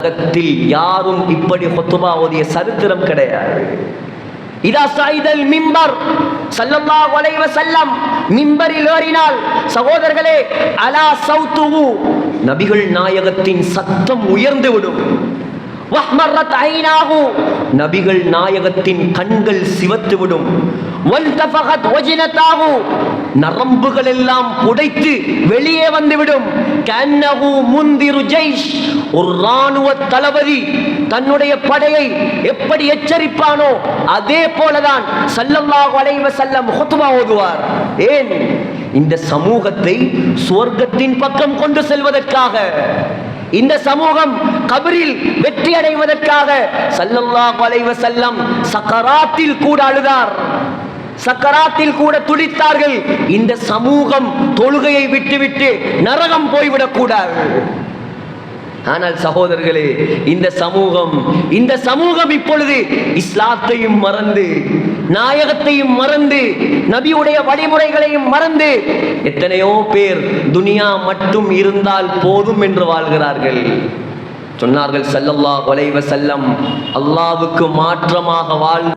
உலகத்தில் யாரும் இப்படி ஹுத்துபா ஓதிய சரித்திரம் கிடையாது. இதா சாய்தல் மிம்பர் சல்லல்லா வலைவ செல்லம் மிம்பரில் ஏறினால் சகோதரர்களே அலா சௌத்துவு நபிகள் நாயகத்தின் சத்தம் உயர்ந்து விடும் வஹ்மரத் ஐனாஹு நபிகள் நாயகத்தின் கண்கள் சிவத்து விடும் வல்தஃபகத் வஜினதாஹு நரம்புகள் எல்லாம் புடைத்து வெளியே வந்துவிடும். கன்னஹு முந்திரு ஜெய்ஷ் ஒரு ராணுவ தளபதி தன்னுடைய படையை எப்படி எச்சரிப்பானோ அதே போலதான் ஸல்லல்லாஹு அலைஹி வஸல்லம் ஹுத்பா ஓதுவார். ஏன்? இந்த சமூகத்தை சுவர்க்கத்தின் பக்கம் கொண்டு செல்வதற்காக. இந்த சமூகம் கபரில் வெற்றி அடைவதற்காக ஸல்லல்லாஹு அலைஹி வஸல்லம் சக்கராத்தில் கூட அழுதார். சக்கராத்தில் கூட துடித்தார்கள். இந்த சமூகம் தொழுகையை விட்டுவிட்டு நரகம் போய்விடக் கூடாது ஆனால் சகோதரர்களே இந்த சமூகம் இந்த சமூகம் இப்பொழுது இஸ்லாத்தையும் மறந்து நாயகத்தையும் மறந்து நபியுடைய வழிமுறைகளையும் மறந்து எத்தனையோ பேர் துனியா மட்டும் இருந்தால் போதும் என்று வாழ்கிறார்கள். சொன்னார்கள் ஸல்லல்லாஹு வலைவ செல்லம் அல்லாவுக்கு மாற்றமாக வாழ்